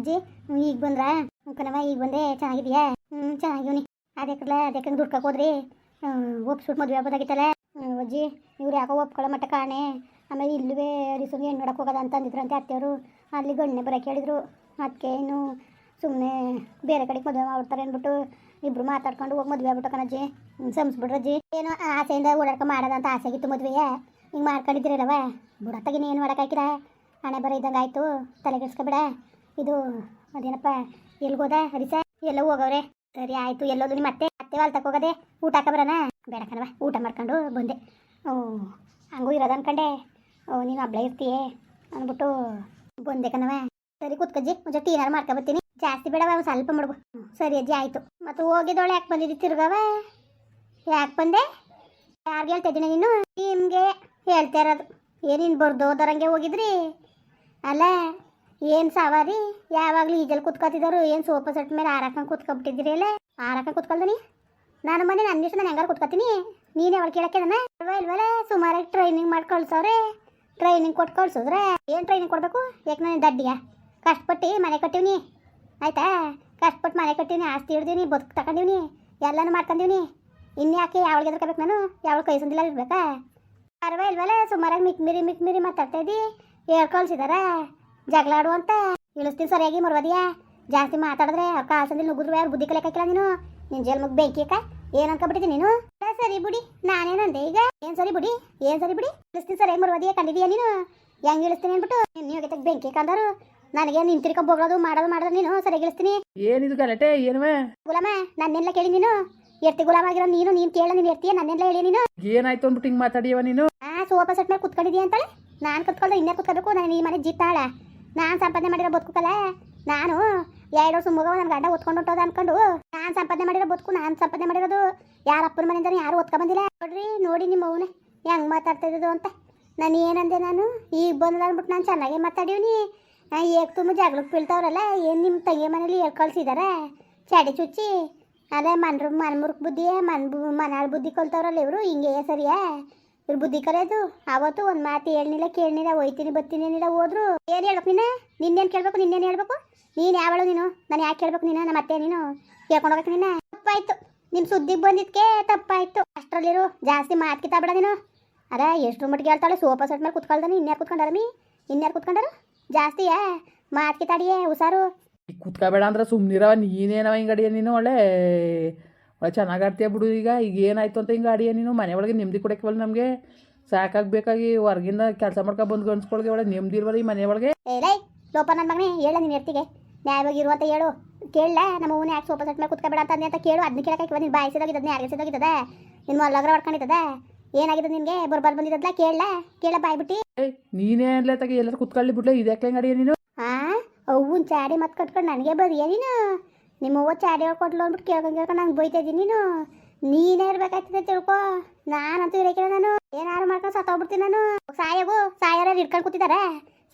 ಅಜ್ಜಿ ಈಗ ಬಂದ್ರಾ? ಕಣವ ಈಗ ಬಂದೆ. ಚೆನ್ನಾಗಿದ್ಯಾ ಹ್ಞೂ ಚೆನ್ನಾಗಿವ್ನಿ ಅದೇ ಕಡ್ಲ ಅದೇ ಕಂಗೆ ದುಡ್ಕಕ್ಕೆ ಹೋದ್ರಿ. ಒಪ್ಸ್ಬಿಟ್ಟು ಮದುವೆ ಆಗ್ಬೋದಾಗಿತ್ತಲ್ಲ. ಅಜ್ಜಿ, ಇವ್ರು ಯಾಕೋ ಒಪ್ಕೊಳ್ಳೋ ಮಟ್ಟ ಕಾಣೆ. ಆಮೇಲೆ ಇಲ್ಲವೇ ಸುಮ್ಮನೆ ಹೆಣ್ಣು ನೋಡಕ್ಕೆ ಹೋಗೋದ ಅಂತ ಅಂದಿದ್ರಂತೆ ಅತ್ತೆಯವರು. ಅಲ್ಲಿ ಗಣ್ಣೆ ಬರೋಕೆ ಹೇಳಿದ್ರು. ಅದಕ್ಕೆ ಇನ್ನು ಸುಮ್ಮನೆ ಬೇರೆ ಕಡೆಗೆ ಮದುವೆ ಮಾಡ್ಬಿಡ್ತಾರೆ ಅಂದ್ಬಿಟ್ಟು ಇಬ್ರು ಮಾತಾಡ್ಕೊಂಡು ಹೋಗಿ ಮದುವೆ ಆಗ್ಬಿಟ್ಟು ಕಣಜ್ಜಿ. ಸಂಸ್ಬಿಡ್ರಜ್ಜಿ ಏನೋ ಆಸೆಯಿಂದ ಓಡಾಡ್ಕೊ ಮಾಡೋದಂತ ಆಸೆ ಆಗಿತ್ತು ಮದುವೆಯ. ಹಿಂಗೆ ಮಾಡ್ಕೊಂಡಿದ್ದೀರಲ್ಲವ ಬುಡತ್ತಾಗಿನ ಏನು ಮಾಡೋಕ್ಕಾಗಿಲ್ಲ ಹಣೆ ಬರ ಇದ್ದಂಗೆ ಆಯಿತು. ತಲೆಗೆಡ್ಸ್ಕೊಬೇಡ ಇದು, ಅದೇನಪ್ಪ, ಎಲ್ಗೋದ? ಹರಿಸ, ಎಲ್ಲ ಹೋಗವ್ರೆ. ಸರಿ ಆಯಿತು ಎಲ್ಲೋದು ನಿಮ್ಮ ಮತ್ತೆ ಮತ್ತೆ ವಾಲ್ ಹೋಗದೆ ಊಟ ಹಾಕಬರೋಣ ಬೇಡ ಕಣವ ಊಟ ಮಾಡ್ಕೊಂಡು ಬಂದೆ. ಓ, ಹಂಗೂ ಇರೋದು ಅನ್ಕಂಡೆ. ನೀನು ಹಬ್ಳ ಇರ್ತೀಯೇ? ಅಂದ್ಬಿಟ್ಟು ಬಂದೆ ಕಣವ ಸರಿ ಕೂತ್ಕಜ್ಜಿ ಮುಂಚೆ ಟೀ ಏನಾರು ಮಾಡ್ಕೊಬರ್ತೀನಿ ಜಾಸ್ತಿ ಬೇಡವ ಸ್ವಲ್ಪ ಮಾಡ್ಬು ಸರಿ ಅಜ್ಜಿ, ಆಯಿತು. ಮತ್ತು ಹೋಗಿದ್ದೋಳೆ, ಯಾಕೆ ಬಂದಿದ್ದಿ ತಿರುಗವ ಯಾಕೆ ಬಂದೆ? ಯಾರಿಗೆ ಹೇಳ್ತಾ ಇದ್ದೀನಿ ನೀನು? ನಿಮಗೆ ಹೇಳ್ತಾ ಇರೋದು. ಏನಿನ್ ಬರ್ದು ಹೋದರಂಗೆ ಹೋಗಿದ್ರಿ? ಅಲ್ಲ ಏನು ಸವಾರಿ? ಯಾವಾಗಲೂ ಈಜಲ್ ಕುತ್ಕೊತಿದ್ದವರು ಏನು ಸೋಫಾ ಸೆಟ್ ಮೇಲೆ ಆರಾಕಂಗೆ ಕುತ್ಕೊಬಿಟ್ಟಿದ್ದೀರಿ ಅಲ್ಲೇ? ಆರಾಕಂಗೆ ಕುತ್ಕೊಳ್ದನಿ ನಾನು ಮನೆ ನನ್ನ ಇಷ್ಟ ನಾನು ಹೆಂಗಾರು ಕುತ್ಕೊತೀನಿ? ನೀನು ಅವಳು ಕೇಳಕ್ಕೆ ನನ್ನ ಸುಮಾರಾಗಿ ಟ್ರೈನಿಂಗ್ ಮಾಡಿ ಕಳ್ಸವ್ರೆ. ಟ್ರೈನಿಂಗ್ ಕೊಟ್ಟು ಕಳ್ಸಿದ್ರೆ ಏನು ಟ್ರೈನಿಂಗ್ ಕೊಡಬೇಕು? ಯಾಕೆ ನಾನು ದಡ್ಡಿಯ ಕಷ್ಟಪಟ್ಟು ಮನೆ ಕಟ್ಟಿವ್ನಿ. ಆಯ್ತಾ? ಕಷ್ಟಪಟ್ಟು ಮನೆ ಕಟ್ಟಿವ್ನಿ, ಆಸ್ತಿ ಹಿಡ್ದೀನಿ ಬದುಕು ತಗೊಂಡಿವ್ನಿ ಎಲ್ಲನೂ ಮಾಡ್ಕೊಂಡಿವ್ನಿ. ಇನ್ಯಾಕೆ ಯಾವಳಿಗೆ ಎದ್ರಕೋಬೇಕು ನಾನು? ಯಾವಳು ಕೈ ಸಂದಿಲ್ಲ ಇರ್ಬೇಕಾ? ಸುಮಾರಾಗಿ ಮಿಕ್ಮಿರಿ ಮಿಕ್ಮಿರಿ ಮಿಕ್ ಮಿರಿ ಮಾತಾಡ್ತಾ ಹೇಳ್ ಕಳ್ಸಿದಾರ. ಜಗಳ ಅಂತ. ಇಳಿಸ್ತೀನಿ ಸರಿಯಾಗಿ ಮರ್ವದಿಯಾ? ಜಾಸ್ತಿ ಮಾತಾಡಿದ್ರೆ ಅವ್ರ ಕಾಸಂದಿಲ್ಲ ನುಗ್ಗಿದ್ರು ಯಾರು ಬುದ್ಧಿ ಕಲಿಯಕ್ಕಿಲ್ಲ ನೀನು? ನಿನ್ ಜೇಲ್ ಮುಗ್ ಬೆಂಕಿ ಅಕ್ಕ? ಏನ್ ಅನ್ಕೊಬಿಟ್ಟಿದ್ದೀನಿ ನೀನು? ಸರಿ ಬಿಡಿ. ನಾನೇನಂದೆ ಈಗ? ಏನ್ ಸರಿ ಬಿಡಿ? ಏನ್ ಸರಿ ಬಿಡಿ? ಇಳಿಸ್ತೀನಿ ಸರಿಯಾಗಿ ಮರ್ವದಿಯಾ ಕಂಡಿದೀಯ ನೀನು? ಹೆಂಗ್ ಇಳಿಸ್ತೀನಿ ಅಂದ್ಬಿಟ್ಟು? ನೀವು ತೆಗ್ ಬೆಂಕಿ ಕಂದರು ನನಗೆ ನಿಂತಿರ್ಕೊ ಹೋಗೋದು ಮಾಡೋದು ಮಾಡೋದು ನೀನು? ಸರಿಯಾಗಿ ಇಳಿಸ್ತೀನಿ. ಏನಿದು ಗಲಾಟೆ? ಏನುವೆ? ಗುಲಾಮ ನನ್ನೆಲ್ಲ ಕೇಳಿ ನೀನು? ಎರ್ತಿ ಗುಲಾಮ ಆಗಿರೋ ನೀನು ನೀನ್ ಕೇಳ ನೀನು ಎರ್ತೀಯ? ನನ್ನೆಲ್ಲ ಹೇಳಿ ನೀನು? ಏನಾಯ್ತು ಅನ್ಬಿಟ್ಟು ಹಿಂಗ್ ಮಾತಾಡಿಯವ ನೀನು? ಆ ಸೋಫಾ ಸೆಟ್ ಮೇಲೆ ಕುತ್ಕೊಂಡಿದ್ಯಾ ಅಂತಾಳೆ? ನಾನು ಕುತ್ಕೊಳ್ದೆ ಇನ್ನೇ ಕುತ್ಕೋಬೇಕು ನಾನು ಈ ಮನೆ ಜಿತ್ತಾಳ ನಾನು ಸಂಪಾದನೆ ಮಾಡಿರೋ ಬದುಕಲ್ಲ ನಾನು ಎರಡು ವರ್ಷ ಮುಗವ ನನ್ನ ಗಂಡ ಒತ್ಕೊಂಡು ಹೊಂಟೋದ ಅನ್ಕೊಂಡು. ನಾನು ಸಂಪಾದನೆ ಮಾಡಿರೋ ಬದುಕು, ನಾನು ಸಂಪಾದನೆ ಮಾಡಿರೋದು. ಯಾರ ಅಪ್ಪನ ಮನೆಯಿಂದ ಯಾರು ಒತ್ಕೊಂಡ್ ಬಂದಿಲ್ಲ. ನೋಡ್ರಿ, ನೋಡಿ ನಿಮ್ಮ ಅವನೇ ಹೆಂಗೆ ಮಾತಾಡ್ತಾ ಇರೋದು ಅಂತ. ನಾನು ಏನಂದೆ ನಾನು? ಈಗ ಬಂದ ಅಂದ್ಬಿಟ್ಟು ನಾನು ಚೆನ್ನಾಗಿ ಮಾತಾಡೀವ್ನಿ. ಏಕ್ ತುಂಬ ಜಗಳಕ್ಕೆ ಬೀಳ್ತಾವ್ರಲ್ಲ, ಏನು ನಿಮ್ಮ ತಂಗಿ ಮನೇಲಿ ಹೇಳ್ಕಳ್ಸಿದಾರ ಚಾಡಿ ಚುಚ್ಚಿ. ಅದೇ ಮನ್ರು ಮನ್ಮುರ್ಕ್ ಬುದ್ಧಿಯೇ ಮನ್ ಮನಾಳ್ ಬುದ್ಧಿ ಕಲ್ತವ್ರಲ್ಲ ಇವರು ಹಿಂಗೆ ಸರಿಯಾ? ಇವ್ರು ಬುದ್ಧಿ ಕರೆದು ಅವತ್ತು ಒಂದು ಮಾತು ಹೇಳ್ನಿಲ್ಲ, ಕೇಳ್ನಿಲ್ಲ ಒಯ್ತೀನಿ ಬತ್ತೀನಿ ಏನಿಲ್ಲ ಹೋದ್ರು. ಏನು ಹೇಳ್ಬೇಕು ನೀನು? ನಿನ್ನೇನು ಕೇಳಬೇಕು, ನಿನ್ನೇನು ಹೇಳ್ಬೇಕು? ನೀನು ಯಾವಳು ನೀನು? ನಾನು ಯಾಕೆ ಕೇಳ್ಬೇಕು ನೀನು? ನಮ್ಮ ಅತ್ತೆ ನೀನು? ಕೇಳ್ಕೊಂಡು ಹೋಗ್ಬೇಕು ನೀನು ತಪ್ಪಾಯ್ತು. ನಿಮ್ಮ ಸುದ್ದಿಗೆ ಬಂದಿದ್ಕೆ ತಪ್ಪಾಯ್ತು. ಅಷ್ಟರಲ್ಲಿರು. ಜಾಸ್ತಿ ಮಾತು ಕಿತ್ತಾಬೇಡ ನೀನು. ಅದ ಎಷ್ಟು ಮಟ್ಟಿಗೆ ಹೇಳ್ತಾಳೆ? ಸೋಫಾ ಸೆಟ್ ಮೇಲೆ ಕುತ್ಕೊಳ್ದಾನೆ ಇನ್ಯಾರು ಕುತ್ಕೊಂಡಾರ ಮೀ? ಇನ್ಯಾರು ಕುತ್ಕೊಂಡಾರು? ಜಾಸ್ತಿಯಾ ಮಾತು ಕಿತ್ತಾಡಿಯೇ, ಹುಷಾರು. ಕುತ್ಕೋಬೇಡ ಅಂದ್ರೆ ಸುಮ್ಮನಿರವ ನೀನೇನವ ಹಿಂಗೆ ನೀನು? ಒಳ್ಳೆ ಒಳ್ಳೆ ಚೆನ್ನಾಗಿ ಆಡ್ತೀಯ ಬಿಡು ಈಗ. ಈಗ ಏನಾಯ್ತು ಅಂತ ಹಿಂಗೆ ಆಡಿಯ ನೀನು? ಮನೆ ಒಳಗೆ ನೆಮ್ಮದಿ ಕೊಡಕ್ಕೆ ನಮಗೆ? ಸಾಕಾಗಬೇಕಾಗಿ ಹೊರಗಿಂದ ಕೆಲಸ ಮಾಡ್ಕೊಂಡು ಬಂದು ಗಂಡ್ಸ್ಕೊಳ್ಗೆ ಒಳ್ಳೆ ನೆಮ್ಮದಿ ಇರ್ಬೋದು ಈ ಮನೆ ಒಳಗೆ? ಏಲೈ ಲೋಪ ನನ್ನ ಮಗನೇ ಹೇಳ ನೀನು ಎರ್ತಿಗೆ ನ್ಯಾಯವಾಗಿ ಇರುವಂತ ಹೇಳು. ಕೇಳಲ್ಲ ನಮ್ಮ ಹೂವು ಯಾಕೆ ಸೋಫಾ ಸೆಟ್ ಮೇಲೆ ಕುತ್ಕೋಬೇಡ ಅಂತ ಅಂತ ಕೇಳು. ಅದನ್ನ ಕೇಳಕ್ಕೆ ನೀನು ಬಾಯಿಸಿದೋಗಿದ್ದದ ಯಾರಿಸಿದೋಗಿದ್ದದ ನಿನ್ನ ಲಗ್ರ ಹೊಡ್ಕೊಂಡಿದ್ದದ? ಏನಾಗಿದೆ ನಿನಗೆ? ಬರ್ಬಾರ್ ಬಂದಿದ್ದಲ್ಲ ಕೇಳಲ ಕೇಳ ಬಾಯ್ಬಿಟ್ಟು ನೀನೇ ಅನ್ಲೇ ತಗ ಎಲ್ಲರೂ ಕುತ್ಕೊಳ್ಳಿ ಬಿಡ್ಲೆ ಇದಕ್ಕೆ ಹೆಂಗೆ ಅಡಿಯ ನೀನು? ಆ ಅವ್ವನ್ ಚಾಡಿ ಮತ್ತೆ ಕಟ್ಕೊಂಡು ನನಗೆ ಬರೀ ನೀನು? ನಿಮ್ಮ ಅವ್ವ ಚಾಡಿ ಹೇಳ್ಕೊಟ್ಲು ಅಂದ್ಬಿಟ್ಟು ಕೇಳ್ಕೊಂಡು ಕೇಳ್ಕೊಂಡು ನಂಗೆ ಬೈತಾ ಇದ್ದೀನಿ. ನೀನು ನೀನೇ ಇರ್ಬೇಕಾಗ್ತದೆ ತಿಳ್ಕೊ. ನಾನಂತೂ ಇರಕಿಲ್ಲ ನಾನು. ಏನಾರು ಮಾಡ್ಕೊಂಡು ಸತ್ತೋಗ್ಬಿಡ್ತೀನಿ ನಾನು. ಸಾಯಗು ಸಾಯರ ಹಿಡ್ಕೊಂಡು ಕೂತಿದಾರ.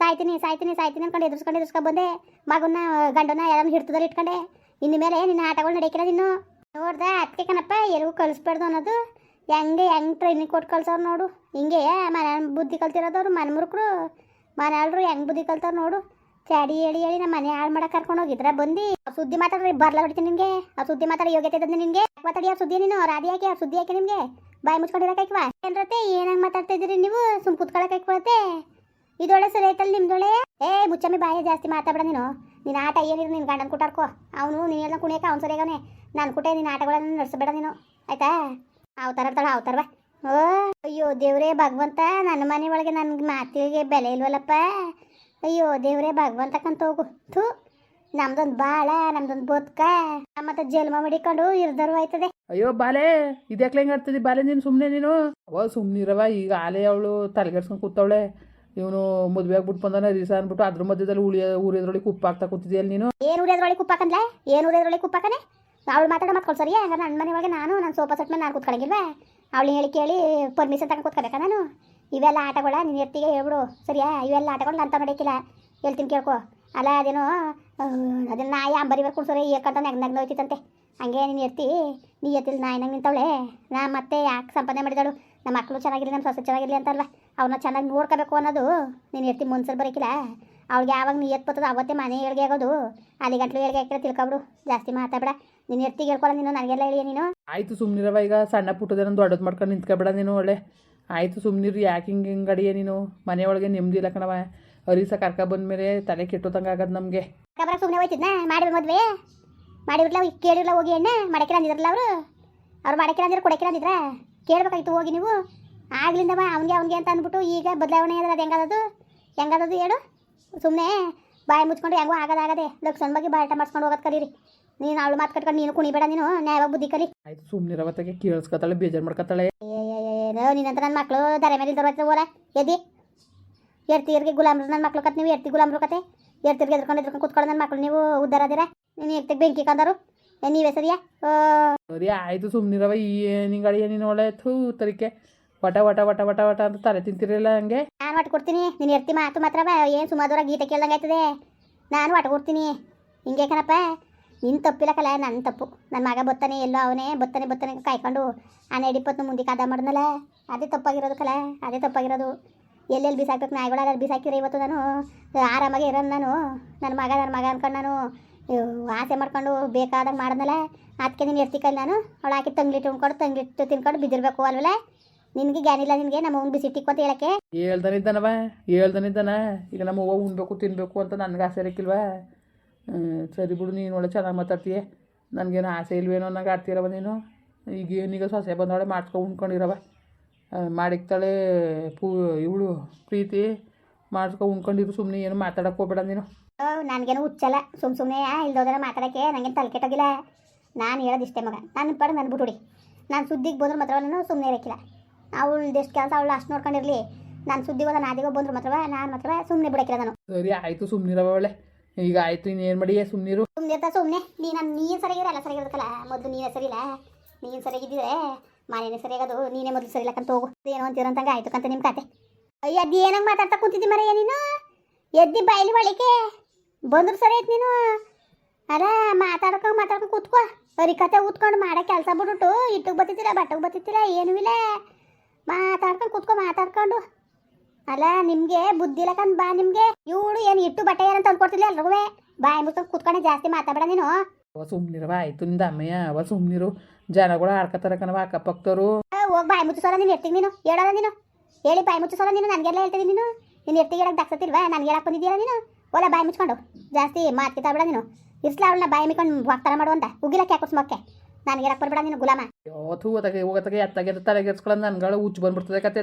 ಸಾಯ್ತೀನಿ ಸಾಯ್ತೀನಿ ಸಾಯ್ತೀನಿ ಅನ್ಕೊಂಡು ಎದುರ್ಸ್ಕೊಂಡು ಎದುರ್ಸ್ಕೊಂಡು ಬಂದೆ. ಮಗನ್ನ ಗಂಡನ ಯಾರನ್ನ ಹಿಡ್ತದಲ್ಲಿ ಇಟ್ಕೊಂಡೆ. ಇನ್ನು ಮೇಲೆ ನಿನ್ನ ಆಟಗಳು ನಡೆಯಕ್ಕಿಲ್ಲ ನೀನು. ನೋಡ್ದೆ ಅದಕ್ಕೆ ಕಣಪ್ಪ, ಎಲ್ಗೂ ಕಳಿಸ್ಬಾರ್ದು ಅನ್ನೋದು. ಹೆಂಗೆ ಹೆಂಗೆ ಟ್ರೈನಿಂಗ್ ಕೊಟ್ಟು ಕಳ್ಸೋರು ನೋಡು. ಹಿಂಗೆ ಮನೆ ಬುದ್ಧಿ ಕಲ್ತಿರೋದವ್ರು ಮನ್ಮುರುಕರು. ಮನೆಯಲ್ರು ಹೆಂಗೆ ಬುದ್ಧಿ ಕಲ್ತವ್ರು ನೋಡು. ಚಾಡಿ ಹೇಳಿ ಹೇಳಿ ನಮ್ಮ ಮನೆ ಹಾಳು ಮಾಡಕ್ಕೆ ಕರ್ಕೊಂಡು ಹೋಗಿದ್ರ? ಬಂದಿ ಸುದ್ದಿ ಮಾತಾಡ್ರಿ, ಬರ್ಲ ಬಿಡ್ತೀನಿ ನಿಮಗೆ ಆ ಸುದ್ದಿ ಮಾತಾಡಿ ಯೋಗ್ಯತೆ ಇದ್ದದ್ದು ನಿಮ್ಗೆ ಮಾತಾಡಿ ಆ ಸುದ್ದಿ ನೀನು? ರಾಧಿ ಹಾಕಿ ಆ ಸುದ್ದಿ ಹಾಕಿ ನಿಮಗೆ? ಬಾಯಿ ಮುಚ್ಕೊಂಡಿರಕ್ಕಾಯ್ಕವಾ ಏನ್ರತ್ತೆ ಏನಂಗೆ ಮಾತಾಡ್ತಾ ಇದ್ರಿ ನೀವು? ಸುಮ್ ಕುತ್ಕೊಳಕ್ಕಾಯ್ಕೊಳತ್ತೆ ಇದೊಳೆ ಸರಿ ಆಯ್ತಲ್ಲ ನಿಮ್ದೊಳೆ ಏ, ಮುಚ್ಚಮ್ಮಿ, ಬಾಯಿ ಜಾಸ್ತಿ ಮಾತಾಡ ನೀನು. ನೀನು ಆಟ ಏನಿರು ನಿನ್ನ ಗಂಡನ ಕುಟಾಡ್ಕೋ. ಅವನು ನೀನೆಲ್ಲ ಕುಣಿಯಕ ಅವ್ನು ಸರಿಯಾಗವನೆ. ನಾನು ಕುಟೆ ನಿನ್ನ ಆಟಗಳನ್ನ ನಡೆಸಬೇಡ ನೀನು. ಆಯ್ತಾ? ಅವತಾರ ಇರ್ತಾಳ ಅವತಾರ ಓ, ಅಯ್ಯೋ ದೇವ್ರೇ ಭಗವಂತ ನನ್ನ ಮನೆ ಒಳಗೆ ನನ್ಗೆ ಮಾತಿಗೆ ಬೆಲೆ ಇಲ್ವಲ್ಲಪ್ಪ. ಅಯ್ಯೋ ದೇವ್ರೇ ಭಗವಂತ ಕಂತ ಹೋಗು. ಥೂ ನಮ್ದೊಂದು ಬಾಳ ನಮ್ದೊಂದು ಬದುಕ. ಮತ್ತೆ ಜಲ್ಮ ಮಡಿಕೊಂಡು ಇರ್ದರು ಆಯ್ತದೆ ಅಯ್ಯೋ ಬಾಲೆ ಇದ್ಯಾಕ್ಲೆ ಹೆಂಗ್ ಆಡ್ತಿದ್ದಿ ಬಾಲೆ ನೀನು ಸುಮ್ಮನೆ ನೀನು? ಅವ ಸುಮ್ಮನಿರವ ಈಗ ಆಲೆ ಅವಳು ತಲೆಗೆಡ್ಸ್ಕೊಂಡು ಕೂತವಳೆ. ಇವನು ಮದುವೆ ಆಗ್ಬಿಟ್ಟು ಬಂದಾನ ರೀಸ ಅನ್ಬಿಟ್ಟು ಅದ್ರ ಮಧ್ಯದಲ್ಲಿ ಉಳಿಯ ಊರಿದ್ರೊಳಗೆ ಕುಪ್ಪ ಹಾಕ್ತಾ ಕೂತಿದ್ಯಲ್ಲ ನೀನು? ಏನು ಉಳಿಯೋದ್ರೊಳಗೆ ಕುಪ್ಪಾಕಂದ್ಲ ಏನು ಉಳಿಯೋದ್ರೊಳಗೆ ಕುಪ್ಪಾಕನೆ ಅವಳು ಮಾತಾಡ ಮತ್ತೆ ಸರಿ ಹಂಗಾರೆ ನನ್ನ ಮನೆ ಒಳಗೆ ನಾನು ನನ್ನ ಸೋಫಾ ಸೆಟ್ ಮೇಲೆ ನಾನು ಕೂತ್ಕೊಳಂಗಿಲ್ವಾ ಅವಳು ಹೇಳಿ ಕೇಳಿ ಪರ್ಮಿಷನ್ ತಗೊಂಡು ಕೂತ್ಕೋಬೇಕಾ ನಾನು? ಇವೆಲ್ಲ ಆಟಗಳ? ನಿನ್ನ ಎತ್ತಿಗೆ ಹೇಳ್ಬಿಡು. ಸರಿಯಾ? ಇವೆಲ್ಲ ಆಟಗಳು ಅಂತ ತಗೊಂಡಿಕ್ಕಿಲ್ಲ ಹೇಳ್ತೀನಿ ಕೇಳ್ಕೊ. ಅಲ್ಲ, ಅದೇನೋ ಅದನ್ನ ನಾಯಿ ಅಂಬರಿ ಬರ್ಕೊಂಡು ಕುಡ್ಸೋರೆ ಏಕಂತ ನೆಗ್ ನೆಗ್ನ ಹೋಯ್ತಿತ್ತಂತೆ ಹಂಗೆ ನೀನು ಎತ್ತಿ, ನೀ ಎತ್ತಿಲ್ಲ ನಾಯಿ ನಂಗೆ ನಿಂತವಳೆ. ನಾ ಮತ್ತೆ ಯಾಕೆ ಸಂಪಾದನೆ ಮಾಡಿದಳು? ನಮ್ಮ ಮಕ್ಕಳು ಚೆನ್ನಾಗಿರಲಿ, ನಮ್ಮ ಸೊಸೆ ಚೆನ್ನಾಗಿರಲಿ ಅಂತಲ್ವ ಅವನ್ನ ಚೆನ್ನಾಗಿ ನೋಡ್ಕೋಬೇಕು ಅನ್ನೋದು ನೀನು ಎತ್ತಿ ಮುನ್ಸರ್ ಬರೀಕಿಲ್ಲ. ಅವ್ಳಿಗೆ ಯಾವಾಗ ನೀ ಬರ್ತದ ಅವತ್ತೇ ಮನೆ ಹೇಳಿಗೆ ಆಗೋದು. ಅಲ್ಲಿ ಗಂಟ್ಲು ಹೇಳಿಗೆ ಹಾಕಿದ್ರೆ ತಿಳ್ಕೊಬಿಡು. ಜಾಸ್ತಿ ಮಾತಾಡ್ಬೇಡ. ನೀನು ಎತ್ತಿಗೆ ಹೇಳ್ಕೊಳ ನೀನು, ನನಗೆಲ್ಲ ಹೇಳಿ ನೀನು. ಆಯಿತು ಸುಮ್ಮನಿರವ ಈಗ. ಸಣ್ಣ ಪುಟ್ಟದೇನೋ ದೊಡ್ಡದು ಮಾಡ್ಕೊಂಡು ನಿಂತ್ಕೊಬೇಡ ನೀನು ಒಳ್ಳೆ. ಆಯಿತು ಸುಮ್ಮನಿರು ಯಾಕೆ ಹಿಂಗೆ ಹಿಂಗೆ ಅಡಿಗೆ ನೀನು? ಮನೆಯೊಳಗೆ ನೆಮ್ಮದಿ ಇಲ್ಲ ಕಣವ ಅರಿಸ ಕರ್ಕ ಬಂದ್ಮೇಲೆ ತಲೆ ಕೆಟ್ಟೋದಂಗೆ ಆಗದು ನಮಗೆ. ಸುಮ್ಮನೆ ಹೋಯ್ತಿದ್ನ? ಮಾಡಿ ಮದ್ವೆ? ಮಾಡಿರಲ್ಲ ಕೇಳಿರ್ಲ ಹೋಗಿ ಎಣ್ಣೆ? ಮಡಕಿರ ಅಂದಿದ್ರಲ್ಲ ಅವರು? ಅವ್ರು ಮಡಕಿರ ಅಂದ್ರೆ ಕೊಡಕಿರ ಅಂದಿದ್ರ? ಕೇಳ್ಬೇಕಾಯ್ತು ಹೋಗಿ ನೀವು? ಆಗ್ಲಿಂದ ಅವ್ನಿಗೆ ಅವ್ನಿಗೆ ಅಂತ ಅಂದ್ಬಿಟ್ಟು ಈಗ ಬದಲಾವಣೆ ಅದ ಅದು ಹೆಂಗದದು? ಹೆಂಗದದು ಹೇಳು? ಸುಮ್ಮನೆ ಬಾಯಿ ಮುಚ್ಕೊಂಡು ಹೆಂಗೋ ಆಗದಾಗದೆ ಲಕ್ಷಣ ಬಗ್ಗೆ ಬಾಟ ಮಾಡಿಸ್ಕೊಂಡು ಹೋಗೋದು ಕಲೀರಿ ನೀನು ಅವಳು ಮಾತ್ ಕಟ್ಕೊಂಡು ನೀನು ಕುಣಿಬೇಡ ನೀನು ನ್ಯಾಯವಾಗಿ ಬುದ್ಧಿ ಕಲಿ. ಆಯಿತು ಸುಮ್ಮನಿರವತ್ತಾಗೆ ಕೇಳಿಸ್ಕೊತಾಳೆ ಬೇಜಾರು ಮಾಡ್ಕೊತಾಳೆ. ಏನೋ ನೀನಂತ ನನ್ನ ಮಕ್ಕಳು ದರೆ ಮೇಲೆ ಇದ್ದವ್ರ ಓಲ ಎದಿ? ಎರ್ತಿರ್ಗೆ ಗುಲಾಮ್ರು ನನ್ನ ಮಕ್ಳು ಕತ್ ನೀವು ಎರ್ತಿ ಗುಲಾಮ್ರು ಕತೆ. ಎರ್ತಿರ್ಗೆ ಎದ್ಕೊಂಡು ಎದ್ಕೊಂಡು ಕುತ್ಕೊಳ್ಳೋ ನನ್ನ ಮಕ್ಳು ನೀವು ಉದ್ದಾರ ಅದಿರ? ನೀನು ಎರ್ತಿಗೆ ಬೆಂಕಿ ಕಂದರು? ನೀವೇ ಸರಿಯಾ? ಸರಿ ಆಯ್ತು ಸುಮ್ಮನಿರವ ಈ ಗಾಡಿ ಏನಿನ ನೀನು ಒಳ್ಳೆ ಥೂ ತರಿಕೆ. ವಟ ವಟ ವಟ ವಟ ವಟ ಅಂತ ತಲೆ ತಿಂತಿರಲಿಲ್ಲ ಹಂಗೆ. ನಾನು ಒಟ್ಟು ಕೊಡ್ತೀನಿ ನೀನು ಎರ್ತಿ ಮಾತು ಮಾತ್ರ ಏನು ಸುಮಾರು ಗೀತೆ ಕೇಳ್ದಂಗೆ ಆಯ್ತದೆ. ನಾನು ಒಟ್ಟು ಕೊಡ್ತೀನಿ. ಹಿಂಗೆ ಕಣಪ್ಪ. ನಿನ್ನ ತಪ್ಪಿಲ್ಲ ಕಲ ನನ್ನ ತಪ್ಪು. ನನ್ನ ಮಗ ಬತ್ತಾನೆ, ಎಲ್ಲೋ ಅವನೇ ಬತ್ತಾನೆ ಬತ್ತಾನೆ ಕಾಯ್ಕೊಂಡು ಆ ನಡಿಪತ್ತು ಮುಂದೆ ಕಾದ ಮಾಡಿದ್ನಲ್ಲ. ಅದೇ ತಪ್ಪಾಗಿರೋದು ಕಲ, ಅದೇ ತಪ್ಪಾಗಿರೋದು. ಎಲ್ಲೆಲ್ಲಿ ಬಿಸಾಕ್ಬೇಕು ನಾಯಿಗಳು ಅಲ್ಲಿ ಬಿಸಾಕಿರೋ ಇವತ್ತು ನಾನು. ಆರಾಮಾಗಿ ಇರೋನು ನಾನು. ನನ್ನ ಮಗ ನನ್ನ ಮಗ ಅನ್ಕೊಂಡು ನಾನು ಆಸೆ ಮಾಡ್ಕೊಂಡು ಬೇಕಾದಾಗ ಮಾಡಿದ್ನಲ್ಲ. ಅದಕ್ಕೆ ನೀನು ಎರ್ತಿಕಲ್ಲಿ ನಾನು ಅವಳು ಹಾಕಿ ತಂಗ್ಲಿಟ್ಟು ಉಣ್ಕೊಂಡು ತಂಗ್ಲಿಟ್ಟು ತಿನ್ಕೊಂಡು ಬಿದ್ದಿರ್ಬೇಕು ಅಲ್ವಲ್ಲ? ನಿನಗೆ ಜ್ಞಾನಿಲ್ಲ ನಿನಗೆ, ನಮ್ಮ ಬಿಸಿ ಟಿಕ್ಕು ಅಂತ ಹೇಳಕ್ಕೆ. ಹೇಳ್ದನಿದ್ದಾನವ, ಹೇಳ್ದನಿದ್ದಾನ. ಈಗ ನಮ್ಮ ಅವ್ವ ಉಣ್ಬೇಕು, ತಿನ್ಬೇಕು ಅಂತ ನನಗೆ ಆಸೆ ಇರಕ್ಕಿಲ್ವಾ? ಸರಿ ಬಿಡು ನೀನು ಒಳ್ಳೆ ಚೆನ್ನಾಗಿ ಮಾತಾಡ್ತೀಯ. ನನಗೇನು ಆಸೆ ಇಲ್ವೇನೋ ಅನ್ನಂಗೆ ಆಡ್ತೀರವ ನೀನು? ಈಗ ಏನೀಗ ಸೊಸೆ ಬಂದವಳೆ ಮಾಡ್ಕೊ ಉಣ್ಕೊಂಡಿರವ. ಮಾಡಿಕ್ತಾಳೆ ಪೂ ಇವಳು ಪ್ರೀತಿ. ಮಾಡ್ಕೊ ಉಣ್ಕೊಂಡಿರು ಸುಮ್ಮನೆ ಏನು ಮಾತಾಡಕ್ಕೆ ಹೋಗ್ಬೇಡ ನೀನು. ನನಗೇನು ಹುಚ್ಚಲ್ಲ. ಸುಮ್ ಸುಮ್ಮನೆ ಇಲ್ದೋದ್ರೆ ಮಾತಾಡೋಕ್ಕೆ ನನಗೇನು ತಲೆ ಕೆಟ್ಟೋಗಿಲ್ಲ. ನಾನು ಹೇಳೋದು ಇಷ್ಟೇ ಮಗ. ನನ್ನ ಪಡ ನನ್ನ ಬಿಟ್ಟುಡಿ ನಾನು ಸುದ್ದಿಗೆ ಬಂದ್ರೆ ಮಾತ್ರ ನಾನು ಸುಮ್ಮನೆ ಇರೋಕ್ಕಿಲ್ಲ. ಅವಳು ಎಷ್ಟು ಕೆಲಸ ಅವಳು ಅಷ್ಟು ನೋಡ್ಕೊಂಡಿರಲಿ. ನಾನು ಸುದ್ದಿಗೆ ಹೋದ ನಾದಿಗೋ ಬಂದ್ರು ಮಾತ್ರ ನಾನು ಮಾತ್ರ ಸುಮ್ಮನೆ ಬಿಡೋಕ್ಕಿಲ್ಲ ನಾನು. ಸರಿ ಆಯಿತು ಸುಮ್ಮನಿರವ ಒಳ್ಳೆ ಈಗ ಆಯಿತು, ಇನ್ನೇನು ಮಾಡಿ? ಸುಮ್ಮನಿರು ಸುಮ್ಮನೆ ಸುಮ್ಮನೆ ನೀನು ನೀನು ಸರಿಗಿದ್ರೆ ಎಲ್ಲ ಸರಿಗಿರೋದಕ್ಕಲ್ಲ ಮೊದಲು ನೀನೇ ಸರಿಯಿಲ್ಲ. ನೀನು ಸರಿಗಿದ್ದಿದ್ರೆ ಮನೇನೆ ಸರಿಯಾಗದು, ನೀನೇ ಮೊದಲು ಸರಿ ಇಲ್ಲಕ್ಕಂತ ಹೋಗು. ಏನೋ ಅಂತೀರಂತಂಗೆ ಆಯ್ತು ಕಂತ ನಿಮ್ಮ ಕತೆ. ಅಯ್ಯ, ಅದು ಏನಂಗೆ ಮಾತಾಡ್ತಾ ಕೂತಿದ್ದಿ ಮರೆಯ ನೀನು? ಎದ್ದಿ ಬಾಯ್ಲಿ ಬಳಿಕೆ ಬಂದ್ರು ಸರಿ ಆಯ್ತು ನೀನು. ಅಲ್ಲ ಮಾತಾಡ್ಕೊಂಡು ಮಾತಾಡ್ಕೊಂಡು ಕೂತ್ಕೋ. ಬರೀ ಕತೆ ಊತ್ಕೊಂಡು ಮಾಡೋ ಕೆಲಸ ಬಿಟ್ಬಿಟ್ಟು ಇಟ್ಟಿಗೆ ಬತ್ತಿದ್ದೀರಾ, ಬಟ್ಟೆಗೆ ಬತ್ತಿದ್ದೀರಾ, ಏನೂ ಇಲ್ಲ. ಮಾತಾಡ್ಕೊಂಡು ಕೂತ್ಕೊ, ಮಾತಾಡ್ಕೊಂಡು. ಅಲ್ಲ ನಿಮ್ಗೆ ಬುದ್ಧಿ ಕಂದ್ ಬಾ ನಿಮ್ಗೆ. ಇವಳು ಏನು ಇಟ್ಟು ಬಟ್ಟೆ ಏನಂತ ಅಂದ್ಕೊಡ್ತಿಲ್ಲ ಎಲ್ರಿಗೂ ಬಾಯಿ ಮುಚ್ಚು ಕೂತ್ಕೊಂಡು ಜಾಸ್ತಿ ಮಾತಾಡಬೇಡ ನೀನು. ಅವ ಸುಮ್ಮನಿರವ ಆಯಿತು ನಿಂದ ಅಮ್ಮಯ್ಯ. ಅವ ಸುಮ್ನಿರು ಜನಗಳು ಆಡ್ಕೊತಾರೆ ಕಣವ ಅಕ್ಕಪಕ್ಕದವರು. ಹೋಗಿ ಬಾಯಿ ಮುಚ್ಚಿಸೋಲ್ಲ ನೀನು ಎತ್ತಿಗೆ ನೀನು? ಹೇಳೋಲ್ಲ ನೀನು? ಹೇಳಿ ಬಾಯಿ ಮುಚ್ಚಿಸೋಲ್ಲ ನೀನು? ನನಗೆಲ್ಲ ಹೇಳ್ತೀನಿ ನೀನು? ನೀನು ಎತ್ತಿಗೆ ಹೇಳಕ್ಕೆ ದಕ್ಸತಿಲ್ವಾ ನನಗೆ ಹೇಳಕ್ಕೆ ಬಂದಿದ್ದೀರಾ ನೀನು? ಒಳ್ಳೆ ಬಾಯಿ ಮುಚ್ಕೊಂಡು. ಜಾಸ್ತಿ ಮಾತು ಬೇಡ ನೀನು. ಇರ್ಸ್ಲ ಅವಳನ್ನ ಬಾಯಿ ಮಿಕೊಂಡು ವಾಗ್ತಾರ ಮಾಡುವಂತ ಉಗಿಲಕ್ಕೆ ಯಾಕೆ ಕುಸ್ಮಕ್ಕೆ ನನಗೆ ಹೇಳಕ್ಕೆ ಬರ್ಬೇಡ ನೀನು ಗುಲಾಮ. ಯಾವತ್ತು ಹೋದಾಗೆ ಹೋಗತ್ತಾಗೆ ಎತ್ತಾಗೆ ತಲೆಗೆಡ್ಸ್ಕೊಳ್ಳೋದು ನನ್ಗಳು. ಹುಚ್ಚು ಬಂದ್ಬಿಡ್ತದೆ ಕತೆ